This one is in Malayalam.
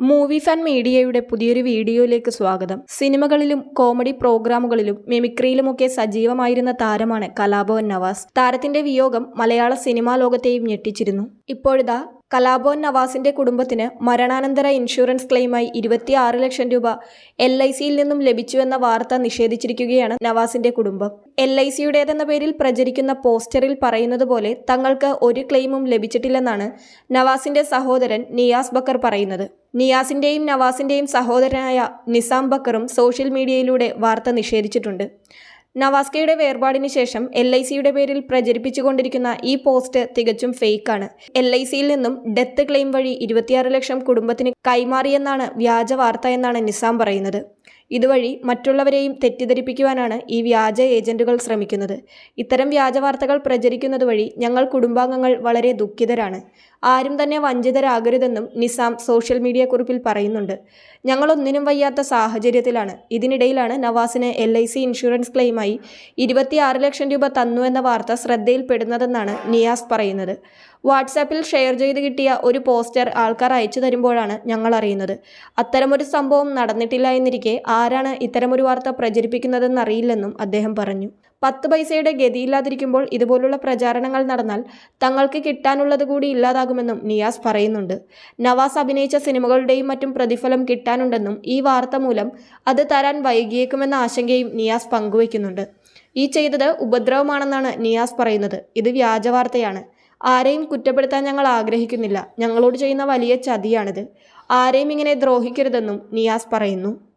മൂവി ആൻഡ് മീഡിയയുടെ പുതിയൊരു വീഡിയോയിലേക്ക് സ്വാഗതം. സിനിമകളിലും കോമഡി പ്രോഗ്രാമുകളിലും മിമിക്രിയിലുമൊക്കെ സജീവമായിരുന്ന താരമാണ് കലാഭവൻ നവാസ്. താരത്തിന്റെ വിയോഗം മലയാള സിനിമാ ലോകത്തെയും ഞെട്ടിച്ചിരുന്നു. ഇപ്പോഴിതാ കലാഭവൻ നവാസിന്റെ കുടുംബത്തിന് മരണാനന്തര ഇൻഷുറൻസ് ക്ലെയിമായി ഇരുപത്തിയാറ് ലക്ഷം രൂപ എൽ ഐ സിയിൽ നിന്നും ലഭിച്ചുവെന്ന വാർത്ത നിഷേധിച്ചിരിക്കുകയാണ് നവാസിന്റെ കുടുംബം. എൽ ഐ സിയുടേതെന്ന പേരിൽ പ്രചരിക്കുന്ന പോസ്റ്ററിൽ പറയുന്നത് പോലെ തങ്ങൾക്ക് ഒരു ക്ലെയിമും ലഭിച്ചിട്ടില്ലെന്നാണ് നവാസിന്റെ സഹോദരൻ നിയാസ് ബക്കർ പറയുന്നത്. നിയാസിന്റെയും നവാസിന്റെയും സഹോദരനായ നിസാം ബക്കറും സോഷ്യൽ മീഡിയയിലൂടെ വാർത്ത നിഷേധിച്ചിട്ടുണ്ട്. നവാസ്കയുടെ വേർപാടിന് ശേഷം എൽ ഐ സിയുടെ പേരിൽ പ്രചരിപ്പിച്ചുകൊണ്ടിരിക്കുന്ന ഈ പോസ്റ്റ് തികച്ചും ഫേക്കാണ്. എൽ ഐ സിയിൽ നിന്നും ഡെത്ത് ക്ലെയിം വഴി ഇരുപത്തിയാറ് ലക്ഷം കുടുംബത്തിന് കൈമാറിയെന്നാണ് വ്യാജ വാർത്ത എന്നാണ് നിസാം പറയുന്നത്. ഇതുവഴി മറ്റുള്ളവരെയും തെറ്റിദ്ധരിപ്പിക്കുവാനാണ് ഈ വ്യാജ ഏജന്റുകൾ ശ്രമിക്കുന്നത്. ഇത്തരം വ്യാജ വാർത്തകൾ പ്രചരിക്കുന്നത് വഴി ഞങ്ങൾ കുടുംബാംഗങ്ങൾ വളരെ ദുഃഖിതരാണ്. ആരും തന്നെ വഞ്ചിതരാകരുതെന്നും നിസാം സോഷ്യൽ മീഡിയ കുറിപ്പിൽ പറയുന്നുണ്ട്. ഞങ്ങളൊന്നിനും വയ്യാത്ത സാഹചര്യത്തിലാണ്. ഇതിനിടയിലാണ് നവാസിന് എൽ ഐ സി ഇൻഷുറൻസ് ക്ലെയിമായി ഇരുപത്തിയാറ് ലക്ഷം രൂപ തന്നു എന്ന വാർത്ത ശ്രദ്ധയിൽപ്പെടുന്നതെന്നാണ് നിയാസ് പറയുന്നത്. വാട്സാപ്പിൽ ഷെയർ ചെയ്ത് കിട്ടിയ ഒരു പോസ്റ്റർ ആൾക്കാർ അയച്ചു തരുമ്പോഴാണ് ഞങ്ങൾ അറിയുന്നത്. അത്തരമൊരു സംഭവം നടന്നിട്ടില്ല എന്നിരിക്കെ ആരാണ് ഇത്തരമൊരു വാർത്ത പ്രചരിപ്പിക്കുന്നതെന്നറിയില്ലെന്നും അദ്ദേഹം പറഞ്ഞു. പത്ത് പൈസയുടെ ഗതിയില്ലാതിരിക്കുമ്പോൾ ഇതുപോലുള്ള പ്രചാരണങ്ങൾ നടന്നാൽ തങ്ങൾക്ക് കിട്ടാനുള്ളത് കൂടി ഇല്ലാതാകുമെന്നും നിയാസ് പറയുന്നുണ്ട്. നവാസ് അഭിനയിച്ച സിനിമകളുടെയും മറ്റും പ്രതിഫലം കിട്ടാനുണ്ടെന്നും ഈ വാർത്ത മൂലം അത് തരാൻ വൈകിയേക്കുമെന്ന ആശങ്കയും നിയാസ് പങ്കുവയ്ക്കുന്നുണ്ട്. ഈ ചെയ്തത് ഉപദ്രവമാണെന്നാണ് നിയാസ് പറയുന്നത്. ഇത് വ്യാജവാർത്തയാണ് ആരെയും കുറ്റപ്പെടുത്താൻ ഞങ്ങൾ ആഗ്രഹിക്കുന്നില്ല. ഞങ്ങളോട് ചെയ്യുന്ന വലിയ ചതിയാണിത്. ആരെയും ഇങ്ങനെ ദ്രോഹിക്കരുതെന്നും നിയാസ് പറയുന്നു.